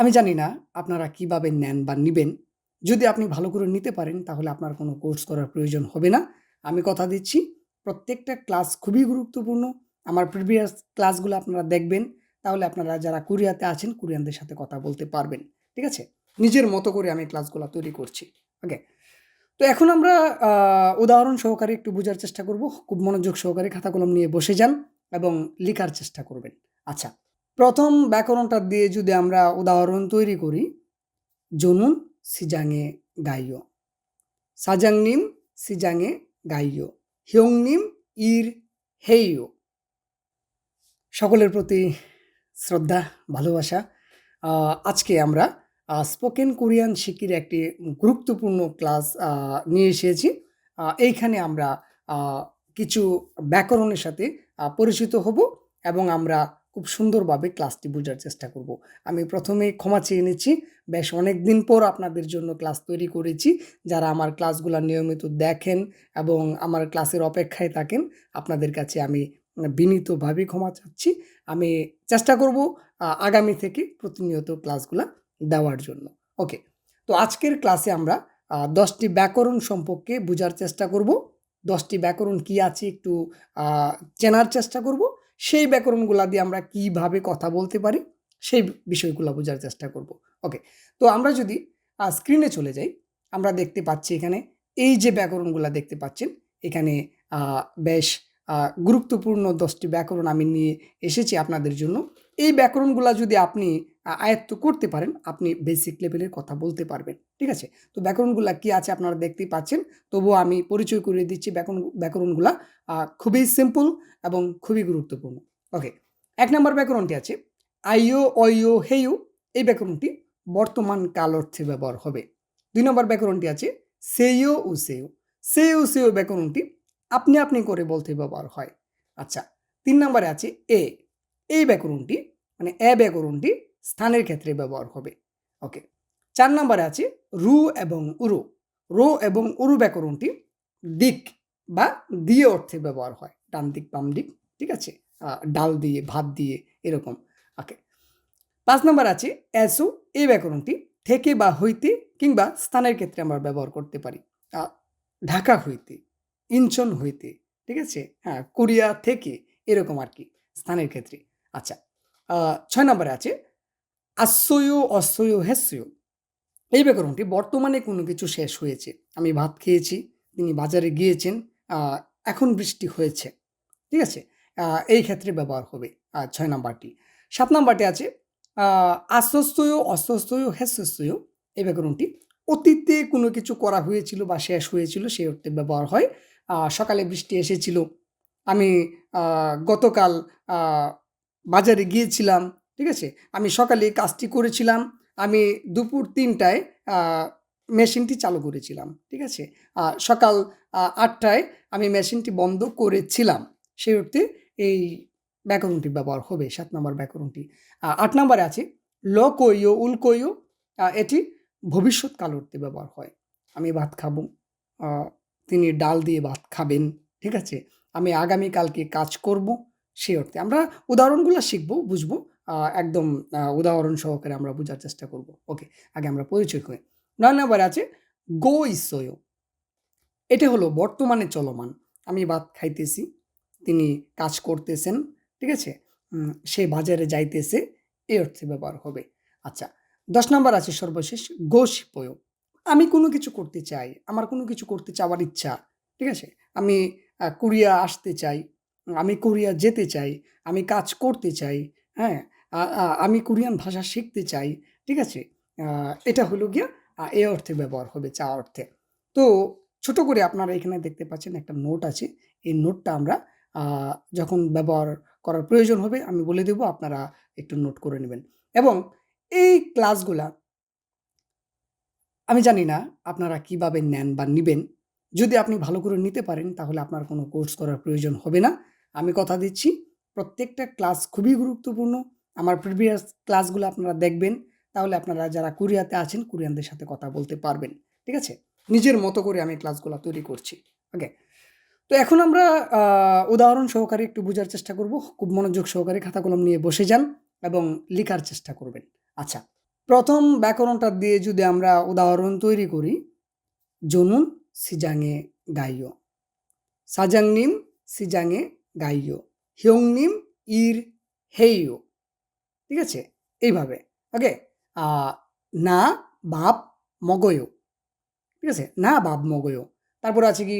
আমি জানি না আপনারা কীভাবে নেন বা নিবেন। যদি আপনি ভালো করে নিতে পারেন তাহলে আপনার কোনো কোর্স করার প্রয়োজন হবে না। আমি কথা দিচ্ছি প্রত্যেকটা ক্লাস খুবই গুরুত্বপূর্ণ। আমার প্রিভিয়াস ক্লাসগুলো আপনারা দেখবেন। তাহলে আপনারা যারা কোরিয়াতে আছেন কোরিয়ানদের সাথে কথা বলতে পারবেন। ঠিক আছে? নিজের মতো করে আমি ক্লাসগুলো তৈরি করছি। ওকে? তো এখন আমরা উদাহরণ সহকারে একটু বোঝার চেষ্টা করব। খুব মনোযোগ সহকারে খাতা কলম নিয়ে বসে যান এবং লিখার চেষ্টা করবেন। আচ্ছা, প্রথম ব্যাকরণটা দিয়ে যদি আমরা উদাহরণ তৈরি করি, জনুন সিজাঙে গাইয়, সাজাং নিম সিজাঙে গাইয়, হিয়ং নিম ইর হেইয়। সকলের প্রতি শ্রদ্ধা, ভালোবাসা। আজকে আমরা স্পোকেন কোরিয়ান শিখির একটি গুরুত্বপূর্ণ ক্লাস নিয়ে এসেছি। এইখানে আমরা কিছু ব্যাকরণের সাথে পরিচিত হব এবং আমরা খুব সুন্দরভাবে ক্লাসটি বোঝার চেষ্টা করব। আমি প্রথমে ক্ষমা চেয়ে নিচ্ছি। বেশ অনেকদিন পর আপনাদের জন্য ক্লাস তৈরি করেছি। যারা আমার ক্লাসগুলো নিয়মিত দেখেন এবং আমার ক্লাসের অপেক্ষায় থাকেন, আপনাদের কাছে আমি বিনীতভাবে ক্ষমা চাচ্ছি। আমি চেষ্টা করব আগামী থেকে প্রতিনিয়ত ক্লাসগুলা দেওয়ার জন্য। ওকে। তো আজকের ক্লাসে আমরা দশটি ব্যাকরণ সম্পর্কে বোঝার চেষ্টা করব। দশটি ব্যাকরণ কি আছে একটু চেনার চেষ্টা করব। সেই ব্যাকরণগুলা দিয়ে আমরা কীভাবে কথা বলতে পারি, সেই বিষয়গুলো বোঝার চেষ্টা করব। ওকে। তো আমরা যদি স্ক্রিনে চলে যাই, আমরা দেখতে পাচ্ছি এখানে এই যে ব্যাকরণগুলো দেখতে পাচ্ছেন, এখানে বেশ গুরুত্বপূর্ণ দশটি ব্যাকরণ আমি নিয়ে এসেছি আপনাদের জন্য। এই ব্যাকরণগুলা যদি আপনি আয়ত্ত করতে পারেন, আপনি বেসিক লেভেলের কথা বলতে পারবেন। ঠিক আছে? তো ব্যাকরণগুলা কি আছে আপনারা দেখতেই পাচ্ছেন। তবুও আমি পরিচয় করিয়ে দিচ্ছি ব্যাকরণ ব্যাকরণগুলা খুবই সিম্পল এবং খুবই গুরুত্বপূর্ণ। ওকে। এক নম্বর ব্যাকরণটি আছে আইও, অইও, হেইও এই ব্যাকরণটি বর্তমান কাল অর্থে ব্যবহার হবে। দুই নম্বর ব্যাকরণটি আছে সেইও ও সেও। সেইও সেও ব্যাকরণটি আপনি, আপনি করে বলতে ব্যবহার হয়। আচ্ছা। তিন নম্বরে আছে এ। এই ব্যাকরণটি মানে এ ব্যাকরণটি স্থানের ক্ষেত্রে ব্যবহার হবে। ওকে। চার নম্বরে আছে রু এবং উরু। রো এবং উরু ব্যাকরণটি দিক বা দিয়ে অর্থে ব্যবহার হয়। ডান দিক, বাম দিক। ঠিক আছে? ডাল দিয়ে, ভাত দিয়ে এরকম। ওকে। ৫ নাম্বার আছে এসো এই ব্যাকরণটি থেকে বা হইতে কিংবা স্থানের ক্ষেত্রে আমরা ব্যবহার করতে পারি। ঢাকা হইতে, ইনচন হইতে। ঠিক আছে? হ্যাঁ, কোরিয়া থেকে এরকম আর কি স্থানের ক্ষেত্রে। আচ্ছা। ৬ নম্বরে আছে আশ্রয় অসসোয়ো, হেসসোয়ো। এই ব্যাকরণটি বর্তমানে কোনো কিছু শেষ হয়েছে। আমি ভাত খেয়েছি, তিনি বাজারে গিয়েছেন, এখন বৃষ্টি হয়েছে। ঠিক আছে? এই ক্ষেত্রে ব্যবহার হবে ছয় ৬ নাম্বারটি। ৭ নাম্বারটি আছে আ আসসোয়ো, অসসোয়ো, এই ব্যাকরণটি অতীতে কোনো কিছু করা হয়েছিল বা শেষ হয়েছিল সেই অর্থে ব্যবহার হয়। সকালে বৃষ্টি এসেছিল। আমি গতকাল বাজারে গিয়েছিলাম। ঠিক আছে? আমি সকালে কাজটি করেছিলাম। আমি দুপুর তিনটায় মেশিনটি চালু করেছিলাম। ঠিক আছে? সকাল আটটায় আমি মেশিনটি বন্ধ করেছিলাম। সেই অর্থে এই ব্যাকরণটি ব্যবহার হবে সাত নম্বর ব্যাকরণটি। আ ৮ নাম্বারে আছে লকইও, উলকইও আ এটি ভবিষ্যৎকাল অর্থে ব্যবহার হয়। আমি ভাত খাব। তিনি ডাল দিয়ে ভাত খাবেন। ঠিক আছে? আমি আগামীকালকে কাজ করব। সেই অর্থে। আমরা উদাহরণগুলা শিখব, বুঝব। একদম উদাহরণ সহকারে আমরা বুঝার চেষ্টা করব। ওকে। আগে আমরা পরিচয় করি। নয় নম্বর আছে, গো ইসোয়ো। এটা হলো বর্তমানে চলমান। আমি ভাত খাইতেছি। তিনি কাজ করতেছেন। ঠিক আছে? সে বাজারে যাইতেছে। এই অর্থে ব্যবহার হবে। আচ্ছা। দশ নম্বর আছে সর্বশেষ গো শিপোয়ো। আমি কোনো কিছু করতে চাই। আমার কোনো কিছু করতে চাওয়ার ইচ্ছা। ঠিক আছে? আমি, আ, কোরিয়া আসতে চাই। আমি কোরিয়া যেতে চাই। আমি কাজ করতে চাই। হ্যাঁ? আমি কোরিয়ান ভাষা শিখতে চাই। ঠিক আছে? এটা হলো গিয়া এ অর্থে ব্যবহার হবে, চা অর্থে। তো ছোট করে আপনারা এখানে দেখতে পাচ্ছেন একটা নোট আছে। এই নোটটা আমরা যখন ব্যবহার করার প্রয়োজন হবে, আমি বলে দেব, আপনারা একটু নোট করে নেবেন এবং এই ক্লাসগুলা, আমি জানি না আপনারা কীভাবে নেন বা নেবেন যদি আপনি ভালো করে নিতে পারেন, তাহলে আপনার কোনো কোর্স করার প্রয়োজন হবে না। আমি কথা দিচ্ছি প্রত্যেকটা ক্লাস খুবই গুরুত্বপূর্ণ। আমার প্রিভিয়াস ক্লাসগুলো আপনারা দেখবেন। তাহলে আপনারা যারা কোরিয়াতে আছেন, কোরিয়ানদের সাথে কথা বলতে পারবেন। ঠিক আছে? নিজের মতো করে আমি ক্লাসগুলো তৈরি করছি। ওকে। তো এখন আমরা উদাহরণ সহকারে একটু বোঝার চেষ্টা করব। খুব মনোযোগ সহকারে খাতা কলম নিয়ে বসে যান এবং লিখার চেষ্টা করবেন। আচ্ছা। প্রথম ব্যাকরণটা দিয়ে যদি আমরা উদাহরণ তৈরি করি, জনুন সিজাঙে গাইয় সাজাংনিম সিজাঙে গাইয়। হিয়ংনিম ইর হেইয়। ঠিক আছে? এইভাবে। ওকে? না, বাপ, মগয়। ঠিক আছে? না, বাপ, মগয়। তারপর আছে কি?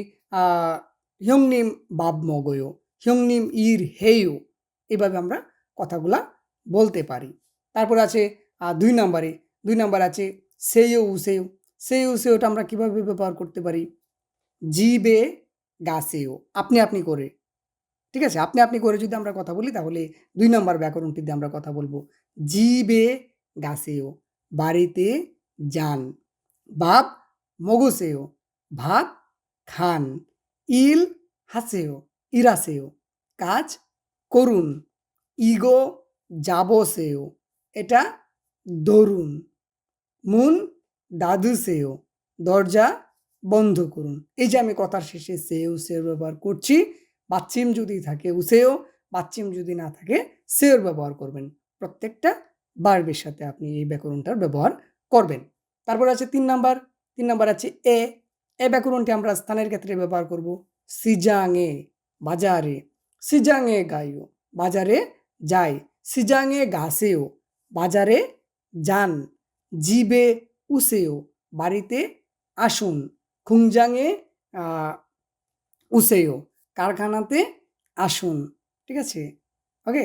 হিয়ংনিম, বাপ, মগয়। হিয়ংনিম ইর হেইয়। এইভাবে আমরা কথাগুলা বলতে পারি। তারপর আছে দুই নম্বরে। দুই নম্বর আছে সেও উসেও সেই উসেওটা আমরা কীভাবে ব্যবহার করতে পারি? জিবে গাছেও আপনি আপনি করে। ঠিক আছে? আপনি আপনি করে যদি আমরা কথা বলি, তাহলে দুই নম্বর ব্যাকরণটি দিয়ে আমরা কথা বলব। জিবে গাছেও, বাড়িতে যান। বাপ মগসেও ভাত খান। ইল হাসেও, ইরাসেও, কাজ করুন। ইগো যাবসেও, এটা দরুন মুন দাদু সেও দরজা বন্ধ করুন। এই যে আমি কথার শেষে সেও সেও ব্যবহার করছি বাচ্চিম যদি থাকে উসেও, বাচ্চিম যদি না থাকে সেওর ব্যবহার করবেন। প্রত্যেকটা বার্বের সাথে আপনি এই ব্যাকরণটার ব্যবহার করবেন। তারপর আছে তিন নাম্বার। তিন নাম্বার আছে এ। এ ব্যাকরণটি আমরা স্থানের ক্ষেত্রে ব্যবহার করব। সিজাঙে বাজারে, সিজাঙে গাইও বাজারে যাই সিজাঙে গাছেও বাজারে যান, জিবে উসেও, বাড়িতে আসুন, খুংজাঙে উসেও। কারখানাতে আসুন, ঠিক আছে? ওকে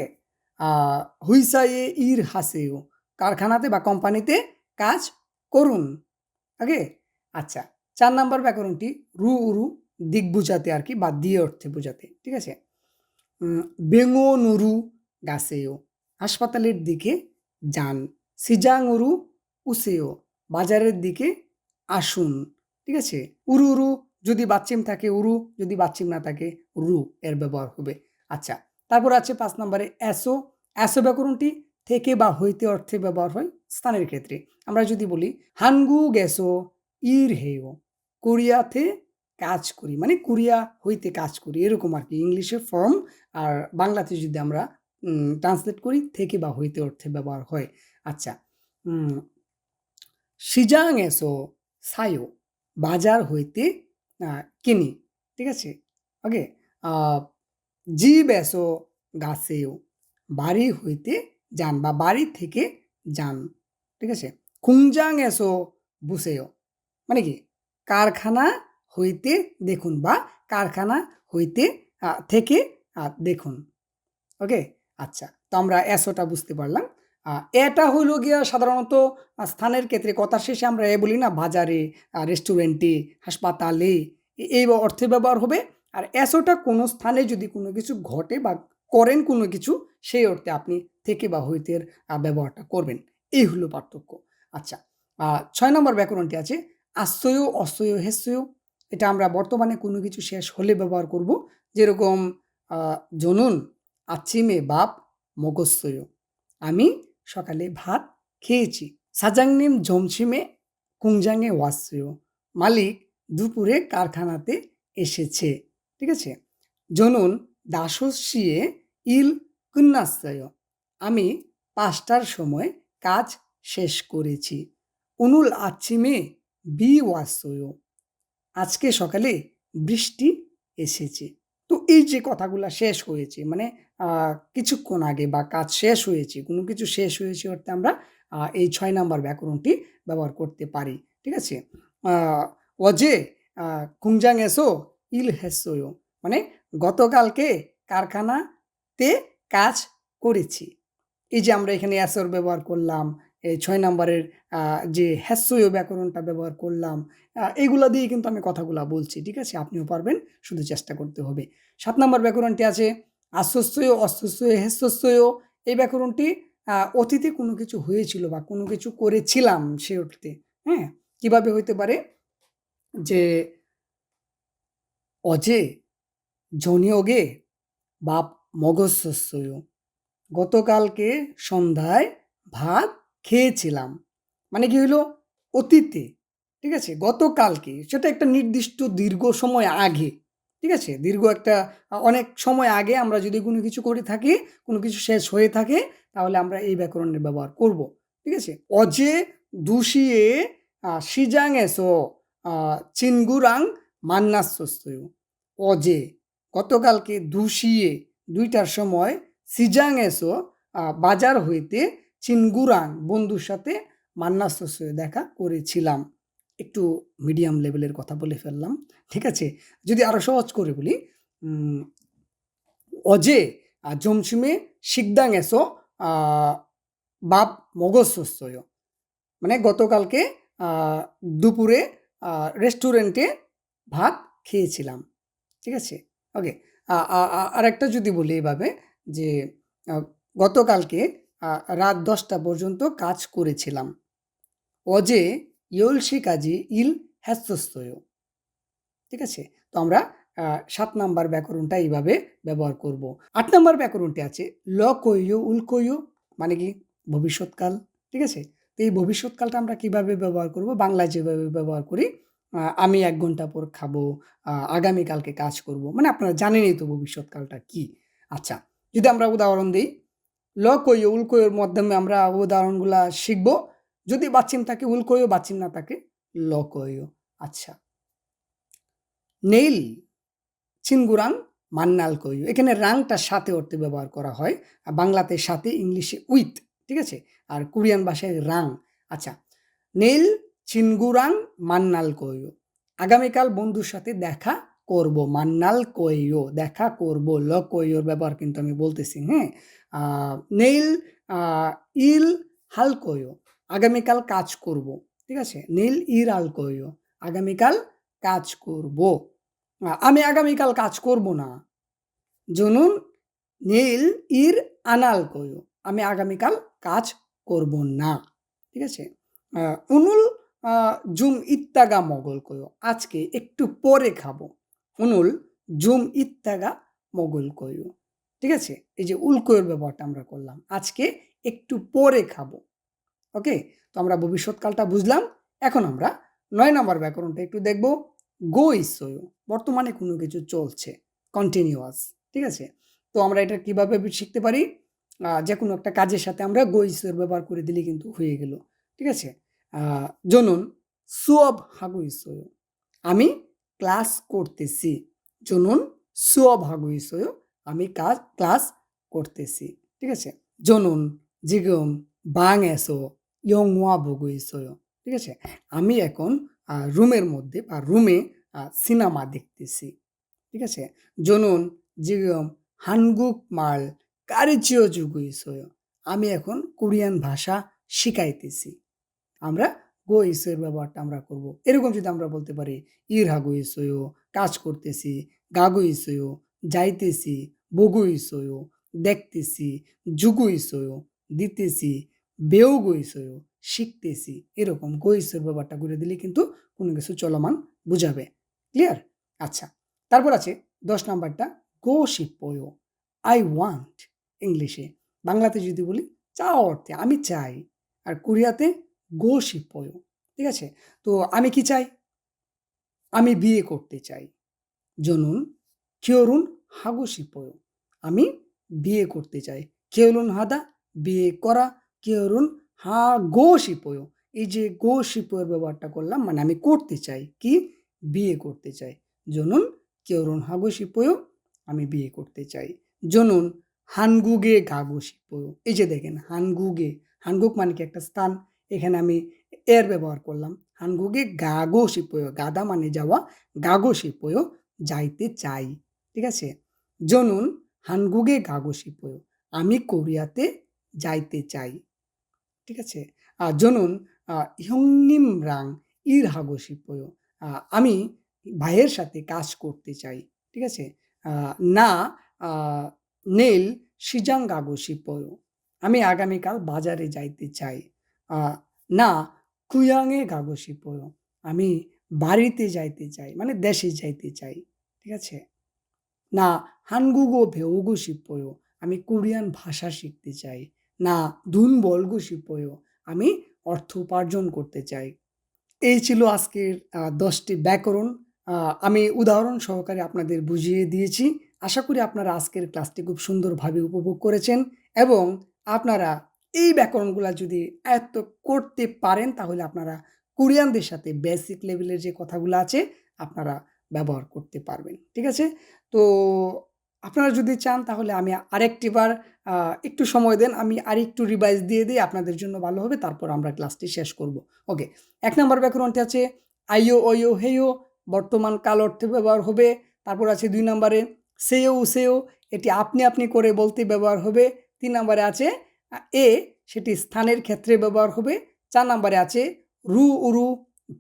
হুইসাইয়ে ইর হাসেও কারখানাতে বা কোম্পানিতে কাজ করুন। ওকে আচ্ছা চার নাম্বার ব্যাকরণটি রু উরু দিক বুঝাতে আর কি বা দিয়ে অর্থে বোঝাতে, ঠিক আছে? বেঙো নুরু গাছেও হাসপাতালের দিকে যান সিজাংউরু উসেও বাজারের দিকে আসুন, ঠিক আছে? উরু উরু যদি বাচ্চিম থাকে উরু, যদি বাচ্চিম না থাকে রু এর ব্যবহার হবে। আচ্ছা তারপর আছে পাঁচ নম্বরে অ্যাসো অ্যাসো ব্যাকরণটি থেকে বা হইতে অর্থে ব্যবহার হয় স্থানের ক্ষেত্রে। আমরা যদি বলি, হানগু গ্যাসো ইর হেও কোরিয়াতে কাজ করি মানে কোরিয়া হইতে কাজ করি, এরকম আর কি ইংলিশের ফর্ম। আর বাংলাতে যদি আমরা ট্রান্সলেট করি, থেকে বা হইতে অর্থে ব্যবহার হয়। আচ্ছা সিজাং এসো, সায়ো, বাজার হইতে কিনি, ঠিক আছে? ওকে? জীব এসো গাছেও, বাড়ি হইতে যান বা বাড়ি থেকে যান, ঠিক আছে? খুংজাং এসো বুসেও মানে কি? কারখানা হইতে দেখুন বা কারখানা হইতে থেকে দেখুন, ওকে? আচ্ছা তো আমরা এসোটা বুঝতে পারলাম। এটা হইল গিয়া সাধারণত স্থানের ক্ষেত্রে কথার শেষে আমরা এ বলি না, বাজারে রেস্টুরেন্টে হাসপাতালে এই অর্থে ব্যবহার হবে। আর এসোটা কোনো স্থানে যদি কোনো কিছু ঘটে বা করেন কোনো কিছু, সেই অর্থে আপনি থেকে বা হইতের ব্যবহারটা করবেন। এই হলো পার্থক্য। আচ্ছা ছয় নম্বর ব্যাকরণটি আছে, আশ্রয়, অশ্রয় হেস্যয় এটা আমরা বর্তমানে কোনো কিছু শেষ হলে ব্যবহার করব, যেরকম জনুন, আচ্ছিমে বাপ মগস্যয় আমি সকালে ভাত খেয়েছি। সাজাংনিম জমছিমে কুংজাংয়ে ওয়াস্যয় মালিক দুপুরে কারখানাতে এসেছে, ঠিক আছে? জনুন দাসস্যিয়ে ইল কুন্নাশ্রয় আমি পাঁচটার সময় কাজ শেষ করেছি। অনুল আচ্ছিমে বি ওয়াস্যয় আজকে সকালে বৃষ্টি এসেছে। তো এই যে কথাগুলো শেষ হয়েছে মানে কিছুক্ষণ আগে বা কাজ শেষ হয়েছে, কোনো কিছু শেষ হয়েছে অর্থে আমরা এই ছয় নাম্বার ব্যাকরণটি ব্যবহার করতে পারি, ঠিক আছে? অজে কুংজাং এসো, ইল হেসোয় মানে গতকালকে কারখানাতে কাজ করেছি। এই যে আমরা এখানে অ্যাসর ব্যবহার করলাম ছয় নম্বরের যে হ্যাস্যয় ব্যাকরণটা ব্যবহার করলাম এইগুলা দিয়ে কিন্তু আমি কথাগুলা বলছি, ঠিক আছে? আপনিও পারবেন, শুধু চেষ্টা করতে হবে। সাত নম্বর ব্যাকরণটি আছে, আশ্বস্যয়, অশ্বস্যয়, হেস্যস্যয়, এই ব্যাকরণটি অতীতে কোনো কিছু হয়েছিল বা কোনো কিছু করেছিলাম সে অর্থে হ্যাঁ? কীভাবে হইতে পারে? যে অজে, জনিয়োগে, বাপ মগস্যস্যয়, গতকালকে সন্ধ্যায় ভাত খেয়েছিলাম। মানে কি হলো? অতীতে। ঠিক আছে? গতকালকে। সেটা একটা নির্দিষ্ট দীর্ঘ সময় আগে। ঠিক আছে? দীর্ঘ একটা অনেক সময় আগে আমরা যদি কোনো কিছু করে থাকি, কোনো কিছু শেষ হয়ে থাকে, তাহলে আমরা এই ব্যাকরণের ব্যবহার করব। ঠিক আছে? অজে দুষিয়ে সিজাং এসো চিনগুরাং মান্নাস্তয় অজে। গতকালকে দুষিয়ে, দুইটার সময় সিজাং এসো বাজার হইতে চিনগুরাং বন্ধুর সাথে মান্না সোসে দেখা করেছিলাম। একটু মিডিয়াম লেভেলের কথা বলে ফেললাম, ঠিক আছে? যদি আরও সহজ করে বলি অজে জমসুমে শিকদাং এসো বাপ মগজস্বয় মানে গতকালকে দুপুরে রেস্টুরেন্টে ভাত খেয়েছিলাম, ঠিক আছে? ওকে আর একটা যদি বলি এভাবে যে গতকালকে রাত দশটা পর্যন্ত কাজ করেছিলাম। অজে ইয়লসি কাজে ইল হ্যাস্তস্তয় ঠিক আছে? তো আমরা সাত নাম্বার ব্যাকরণটা এইভাবে ব্যবহার করব। আট নাম্বার ব্যাকরণটি আছে, ল কইও উল কইও মানে কি? ভবিষ্যৎকাল। ঠিক আছে? তো এই ভবিষ্যৎকালটা আমরা কীভাবে ব্যবহার করব? বাংলায় যেভাবে ব্যবহার করি আমি এক ঘণ্টা পর খাব আগামীকালকে কাজ করব। মানে আপনারা জানেনই তো ভবিষ্যৎকালটা কি। আচ্ছা যদি আমরা উদাহরণ দিই ল কইও উল কইওর মাধ্যমে আমরা উদাহরণগুলা শিখব। যদি বাচ্চিম থাকে উল কইও বাচ্চিম না থাকে ল কইও আচ্ছা। নেইল, চিনগুরাং মান্নাল কইও এখানে রাংটা সাথে অর্থে ব্যবহার করা হয়, আর বাংলাতে সাথে ইংলিশে উইথ, ঠিক আছে? আর কোরিয়ান ভাষায় রাং। আচ্ছা। নেইল, চিনগুরাং মান্নাল কইও আগামীকাল বন্ধুর সাথে দেখা করব মান্নাল কইও দেখা করব ল কইওর ব্যবহার কিন্তু আমি বলতেছি হ্যাঁ? নেইল ইল হাল কইও আগামীকাল কাজ করব, ঠিক আছে? নীল ইর আল কইও আগামীকাল কাজ করব। আমি আগামীকাল কাজ করব না। জনুন নীল ইর আনাল কইও আমি আগামীকাল কাজ করব না, ঠিক আছে? উনুল জুম ইত্তাগা মগল কইও আজকে একটু পরে খাব। উনুল, জুম ইত্তাগা মগল কইও ঠিক আছে? এই যে উলকয়ের ব্যবহারটা আমরা করলাম। আজকে একটু পরে খাব। ওকে? তো আমরা ভবিষ্যৎকালটা বুঝলাম। এখন আমরা নয় নম্বর ব্যাকরণটা একটু দেখব। গো ইসয় বর্তমানে কোনো কিছু চলছে। কন্টিনিউয়াস। ঠিক আছে? তো আমরা এটা কীভাবে শিখতে পারি? যে কোনো একটা কাজের সাথে আমরা গো ইসয়ের ব্যবহার করে দিলে কিন্তু হয়ে গেল। ঠিক আছে? জনুন সুঅব হাগু ইসয় আমি ক্লাস করতেছি। জনুন সুঅব হাগু ইসয় আমি কাজ, ক্লাস করতেছি, ঠিক আছে? জনুন, জিগম, বাং এসো ইয়ংওয়া বগু ইসয়, ঠিক আছে? আমি এখন রুমের মধ্যে বা রুমে সিনেমা দেখতেছি, ঠিক আছে? জনুন, জিগম, হানগুক মাল, কারিচিও যুগু ইসয়, আমি এখন কোরিয়ান ভাষা শিখাইতেছি। আমরা গো ইসয়ের ব্যবহারটা আমরা করব। এরকম যদি আমরা বলতে পারি ইর হাগু ইসয়, কাজ করতেছি, গাগু ইসয় যাইতেছি বগু ইসয় দেখতেছি যুগু ইসয় দিতেছি বেউ গইসয় শিখতেছি, এরকম গইসের ব্যাপারটা করে দিলে কিন্তু কোনো কিছু চলমান বুঝাবে। ক্লিয়ার? আচ্ছা তারপর আছে দশ নাম্বারটা গো শিপয় আই ওয়ান্ট, ইংলিশে, বাংলাতে যদি বলি, চা অর্থে, আমি চাই, আর কোরিয়াতে গো শিপয় ঠিক আছে? তো আমি কি চাই? আমি বিয়ে করতে চাই, জনুন কিয়রুন হাগু শিপয় আমি বিয়ে করতে চাই। কেউলুন হাদা, বিয়ে করা। কেউরুন হা গো শিপয় এই যে গো শিপয়ের ব্যবহারটা করলাম মানে আমি করতে চাই কি? বিয়ে করতে চাই। জনুন কেউরুন হাগো শিপয় আমি বিয়ে করতে চাই। জনুন, হানগুগে গাগো শিপয় এই যে দেখেন, হানগুগে। হানগুক মানে কি একটা স্থান? এখানে আমি এর ব্যবহার করলাম। হানগুগে গাগো শিপয় গাদা মানে যাওয়া। গাগো শিপয় যাইতে চাই। ঠিক আছে? জনুন হানগুগে গাগো শিপয় আমি কোরিয়াতে যাইতে চাই। ঠিক আছে? জনুন ইহংনিম রাং ইর হাগো শিপয় আমি ভাইয়ের সাথে কাজ করতে চাই। ঠিক আছে? না নেল সিজাং গাগো শিপয় আমি আগামীকাল বাজারে যাইতে চাই। না, কুয়াংয়ে গাগো শিপয় আমি বাড়িতে যাইতে চাই মানে দেশে যাইতে চাই। ঠিক আছে? না, হানগুগো ভেউগো শিপয়, আমি কোরিয়ান ভাষা শিখতে চাই। না দুন বলগো শিপয়, আমি অর্থ উপার্জন করতে চাই। এই ছিল আজকের দশটি ব্যাকরণ। আমি উদাহরণ সহকারে আপনাদের বুঝিয়ে দিয়েছি। আশা করি আপনারা আজকের ক্লাসটি খুব সুন্দরভাবে উপভোগ করেছেন এবং আপনারা এই ব্যাকরণগুলো যদি আয়ত্ত করতে পারেন, তাহলে আপনারা কোরিয়ানদের সাথে বেসিক লেভেলের যে কথাগুলো আছে, আপনারা ব্যবহার করতে পারবেন। ঠিক আছে? তো আপনারা যদি চান তাহলে আমি আরেকটিবার একটু সময় দেন, আমি আরেকটু রিভাইজ দিয়ে দিই, আপনাদের জন্য ভালো হবে, তারপর আমরা ক্লাসটি শেষ করব। ওকে এক নম্বর ব্যাকরণটি আছে, আইও ওয়ো হেয়ো বর্তমান, কাল অর্থে ব্যবহার হবে, তারপর আছে দুই নম্বরে, সেও সেও, এটি আপনি আপনি করে বলতে ব্যবহার হবে, তিন নম্বরে আছে এ, সেটি স্থানের ক্ষেত্রে ব্যবহার হবে, চার নম্বরে আছে, রু, উরু,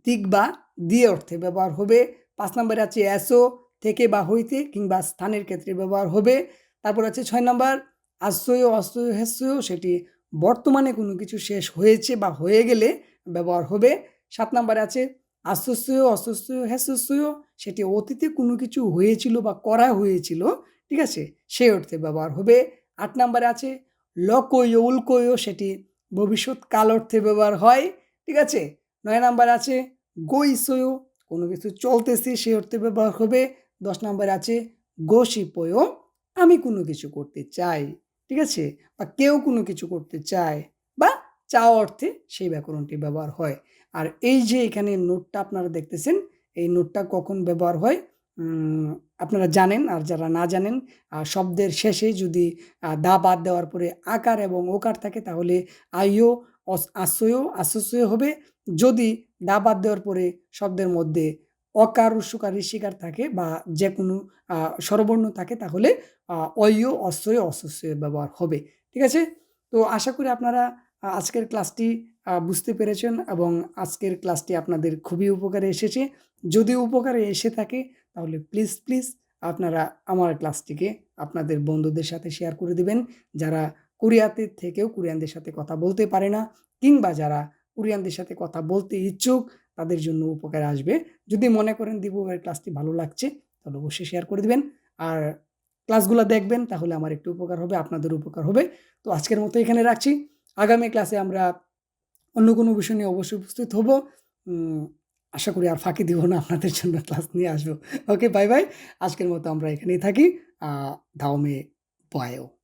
দিক বা দিয়ে অর্থে ব্যবহার হবে, পাঁচ নম্বরে আছে এসো থেকে বা হইতে কিংবা স্থানের ক্ষেত্রে ব্যবহার হবে। তারপর আছে ছয় নম্বর, আশ্রয় অশ্রয় হেস্যয় সেটি বর্তমানে কোনো কিছু শেষ হয়েছে বা হয়ে গেলে ব্যবহার হবে। সাত নম্বরে আছে আশ্বস্যয় অশ্বস্যয় হেস্যয় সেটি অতীতে কোনো কিছু হয়েছিল বা করা হয়েছিল, ঠিক আছে? সেই অর্থে ব্যবহার হবে। আট নম্বরে আছে লকয় উল্কয় সেটি ভবিষ্যৎ কাল অর্থে ব্যবহার হয়, ঠিক আছে? নয় নাম্বার আছে গৈসয় কোনো কিছু চলতেছে সে অর্থে ব্যবহার হবে। দশ নম্বরে আছে, গোসিপয় আমি কোনো কিছু করতে চাই। ঠিক আছে? বা কেউ কোনো কিছু করতে চায়, বা চাও অর্থে সেই ব্যাকরণটি ব্যবহার হয়। আর এই যে এখানে নোটটা আপনারা দেখতেছেন, এই নোটটা কখন ব্যবহার হয়? আপনারা জানেন, আর যারা না জানেন শব্দের শেষে যদি দা বাদ দেওয়ার পরে আকার এবং ওকার থাকে, তাহলে আইও আশ্রয় আশ্রয় হবে। যদি দা বাদ দেওয়ার পরে শব্দের মধ্যে অকার উস্যকার ঋষিকার থাকে বা যে কোনো স্বরবর্ণ থাকে, তাহলে অয় অশ্রয় অশ্বস্যয় ব্যবহার হবে। ঠিক আছে? তো আশা করি আপনারা আজকের ক্লাসটি বুঝতে পেরেছেন এবং আজকের ক্লাসটি আপনাদের খুবই উপকারে এসেছে। যদি উপকারে এসে থাকে, তাহলে প্লিজ প্লিজ আপনারা আমার ক্লাসটিকে আপনাদের বন্ধুদের সাথে শেয়ার করে দিবেন। যারা কোরিয়াতে থেকেও কোরিয়ানদের সাথে কথা বলতে পারে না, কিংবা যারা কোরিয়ানদের সাথে কথা বলতে ইচ্ছুক তাদের জন্য উপকারে আসবে। যদি মনে করেন দীপু ভাইয়ের ক্লাসটি ভালো লাগছে, তাহলে অবশ্যই শেয়ার করে দিবেন। আর ক্লাসগুলো দেখবেন, তাহলে আমার একটু উপকার হবে, আপনাদের উপকার হবে। তো আজকের মতো এখানে রাখছি। আগামী ক্লাসে আমরা অন্য কোনো বিষয় নিয়ে অবশ্যই উপস্থিত হব। আশা করি আর ফাঁকি দিব না, আপনাদের জন্য ক্লাস নিয়ে আসব। ওকে বাই বাই আজকের মতো আমরা এখানেই থাকি। দাওমে বয়েও।